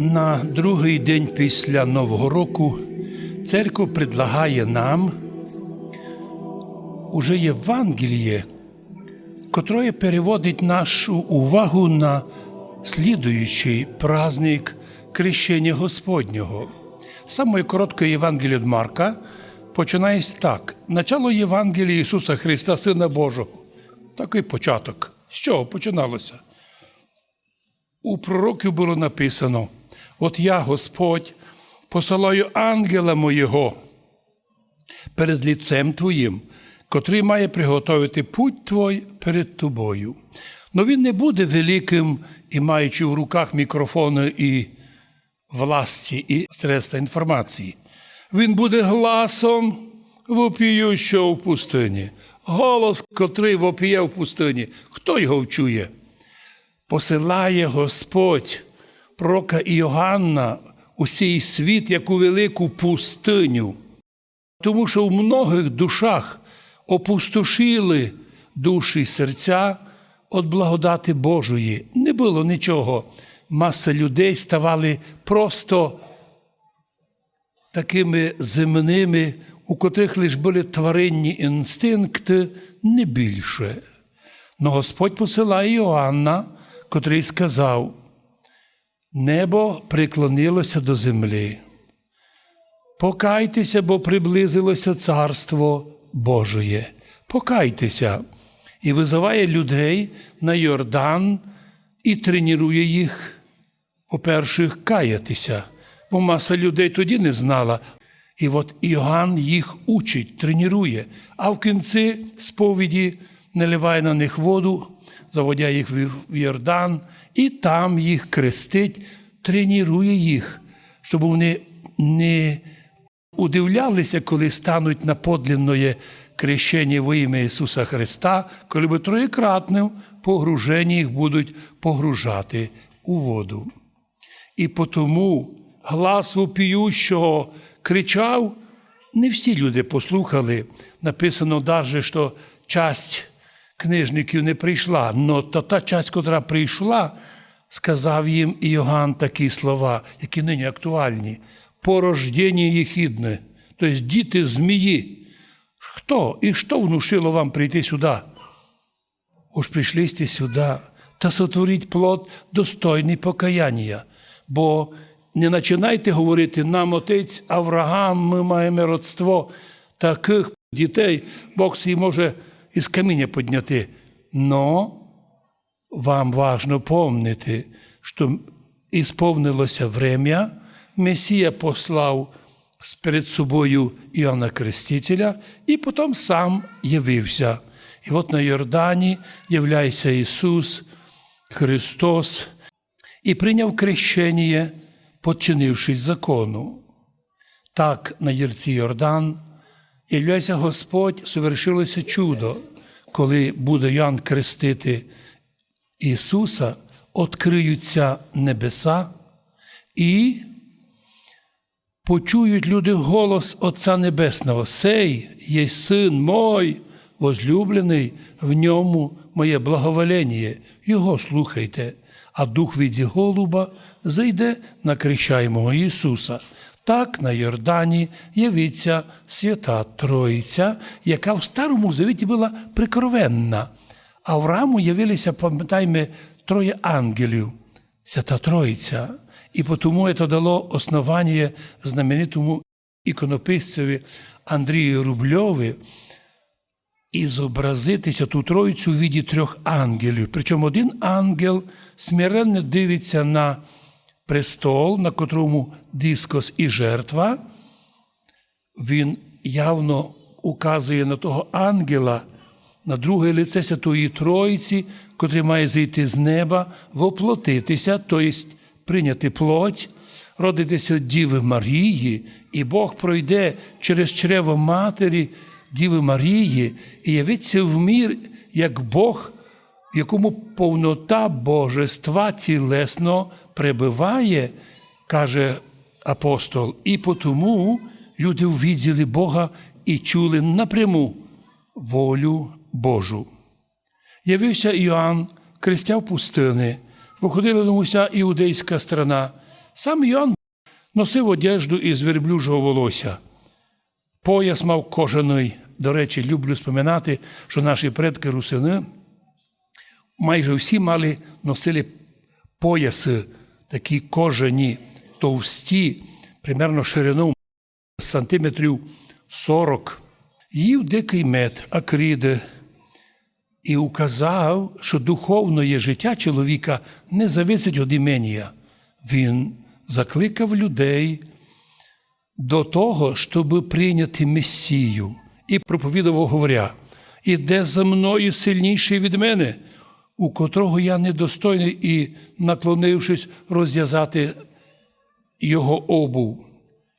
На другий день після Нового року церква предлагає нам уже Євангеліє, котре переводить нашу увагу на слідуючий праздник Крещення Господнього. Саме коротке Євангеліє від Марка починається так: начало Євангелія Ісуса Христа, Сина Божого. Такий початок. З чого починалося? У пророків було написано: От я, Господь, посилаю ангела моєго перед лицем Твоїм, котрий має приготовити путь Твой перед тобою. Но він не буде великим і маючи в руках мікрофони і власті і средства інформації. Він буде гласом вопіючого в пустині. Голос, котрий вопіє в пустині. Хто його вчує? посилає Господь пророка Іоганна у цей світ, як у велику пустиню. Тому що в многих душах опустошили душі серця від благодати Божої. Не було нічого. Маса людей ставали просто такими земними, у котрих лише були тваринні інстинкти, не більше. Но Господь посилає Іоанна, котрий сказав: Небо приклонилося до землі. Покайтеся, бо приблизилося Царство Божоє. Покайтеся. І визиває людей на Йордан і тренує їх, по-перше, каятися, бо маса людей тоді не знала. І от Іоанн їх учить, тренує, а в кінці сповіді наливає на них воду, заводя їх в Йордан, і там їх крестить, тренує їх, щоб вони не удивлялися, коли стануть на подлинне крещення во ім'я Ісуса Христа, коли би троєкратним погруженні їх будуть погружати у воду. І потому глас вопіющого кричав, не всі люди послухали. Написано навіть, що часть книжників не прийшла, но то та часть, котра прийшла, сказав їм Іоганн такі слова, які нині актуальні. Порождення єхідне, тобто діти змії. Хто і що внушило вам прийти сюди? Уж прийшли сте сюди та сотворіть плод достойний покаяння. Бо не починайте говорити, нам отець Авраам, ми маємо родство таких дітей, Бог свій може із каміння підняти. Но вам важно помнити, що ісповнилося время, Месія послав перед собою Іоанна Крестителя, і потім сам явився. І от на Йордані являється Ісус Христос і прийняв крещення, подчинившись закону. Так на Єрці Йордан являється Господь, совершилося чудо, коли буде Ян крестити Ісуса, відкриються небеса і почують люди голос Отця Небесного. Сей є син мой, возлюблений, в ньому моє благоволення, Його слухайте, а дух від голуба зайде на крещаємого Ісуса. Так на Йордані явиться свята Троїця, яка в Старому Завіті була прикровенна. Аврааму явилися, пам'ятаємо, троє ангелів, свята Троїця. І тому це дало основання знаменитому іконописцеві Андрію Рубльові і зобразитися ту троїцю у віді трьох ангелів. Причому один ангел смиренно дивиться на престол, на котрому дискос і жертва. Він явно указує на того ангела, на друге лице Святої Троїці, котрий має зійти з неба, воплотитися, тобто прийняти плоть, родитися Діви Марії, і Бог пройде через чрево Матері Діви Марії і явиться в мір як Бог, в якому повнота Божества цілесно пребиває, каже апостол. І тому люди увіділи Бога і чули напряму волю Божу. Явився Іоанн, крестяв пустини, виходила до уся іудейська страна, Сам Йоанн носив одежду із верблюжого волосся. Пояс мав кожаний. До речі, люблю споминати, що наші предки русини майже всі мали носили пояси, такі кожані, товсті, примерно ширину сантиметрів 40. Їв дикий мед, акриди, і указав, що духовне життя чоловіка не зависить від імення. Він закликав людей до того, щоб прийняти Месію, і проповідував, говоря: іде за мною сильніший від мене, у котрого я недостойний, і, наклонившись, розв'язати його обув.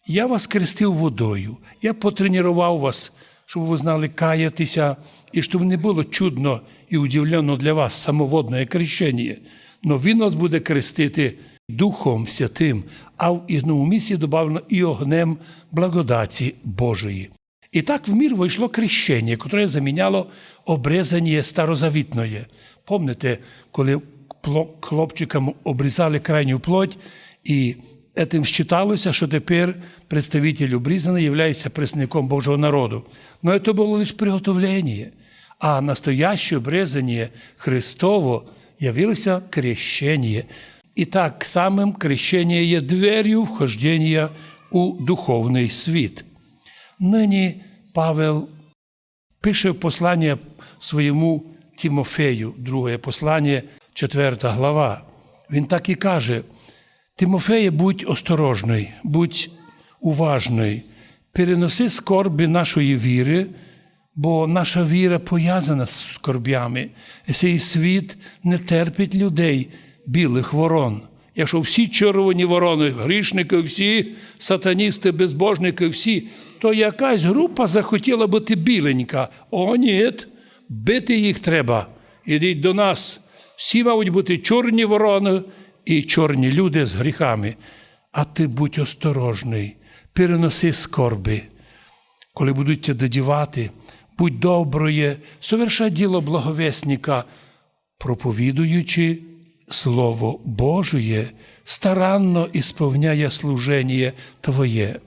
Я вас крестив водою, я потренував вас, щоб ви знали каятися, і щоб не було чудно і удивлено для вас самоводне крещення. Но він вас буде крестити Духом Святим, а в іному місці додано і огнем благодаті Божої. І так в мір вийшло крещення, яке заміняло обрезання старозавітної. Помните, коли хлопчикам обрізали крайню плоть, і Этим считалося, що тепер представитель обрізаний є представником Божого народу. Но це було лише приготовлення. А настояще обрезання Христово явилося крещення. І так самим крещення є дверю вхождення у духовний світ. Нині Павел пише послання своєму Тимофею, друге послання, четверта глава. Він так і каже: Тимофеє, будь осторожний, будь уважний, переноси скорби нашої віри, бо наша віра пов'язана з скорбями. Цей світ не терпить людей, білих ворон. Якщо всі червоні ворони, грішники, всі сатаністи, безбожники, всі, то якась група захотіла бути біленька. О, ні, бити їх треба. Ідіть до нас. Всі мають бути чорні ворони і чорні люди з гріхами. А ти будь осторожний, переноси скорби. Коли будуть тебе додівати, будь доброє, совершай діло благовесника, проповідуючи Слово Божє, старанно ісповняє служення Твоє.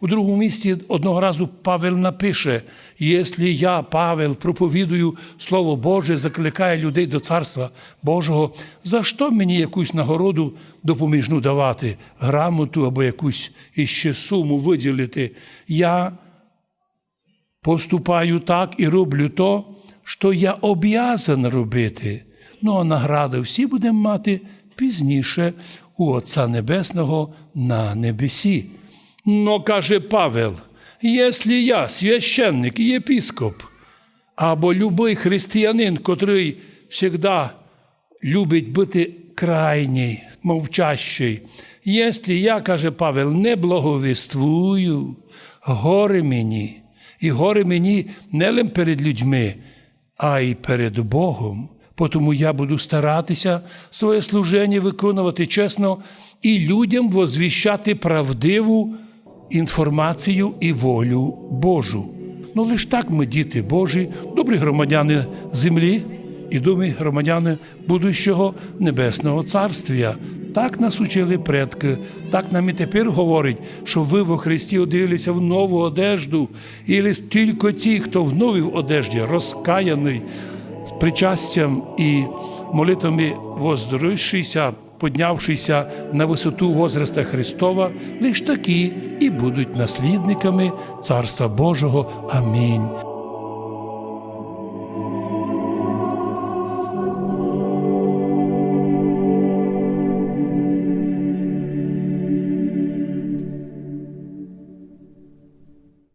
У другому місці одного разу Павел напише: якщо я, Павел, проповідую Слово Боже, закликаю людей до Царства Божого, за що мені якусь нагороду допоміжну давати, грамоту або якусь іще суму виділити? Я поступаю так і роблю то, що я об'язан робити. Ну, а награди всі будемо мати пізніше у Отця Небесного на небесі. Но каже Павел, якщо я священник і єпіскоп, або любий християнин, котрий завжди любить бути крайній, мовчащий, якщо я, каже Павел, не благовіствую, горе мені, і горе мені не лише перед людьми, а й перед Богом. Тому я буду старатися своє служення виконувати чесно і людям возвіщати правдиву інформацію і волю Божу. Ну, лише так ми, діти Божі, добрі громадяни землі і добрі громадяни будущого Небесного Царствія. Так нас учили предки, так нам і тепер говорять, що ви во Христі оділися в нову одежду, і тільки ті, хто в новій одежді, розкаяний, з причастям і молитвами воздоровившися, поднявшися на висоту возраста Христова, лиш такі і будуть наслідниками Царства Божого. Амінь.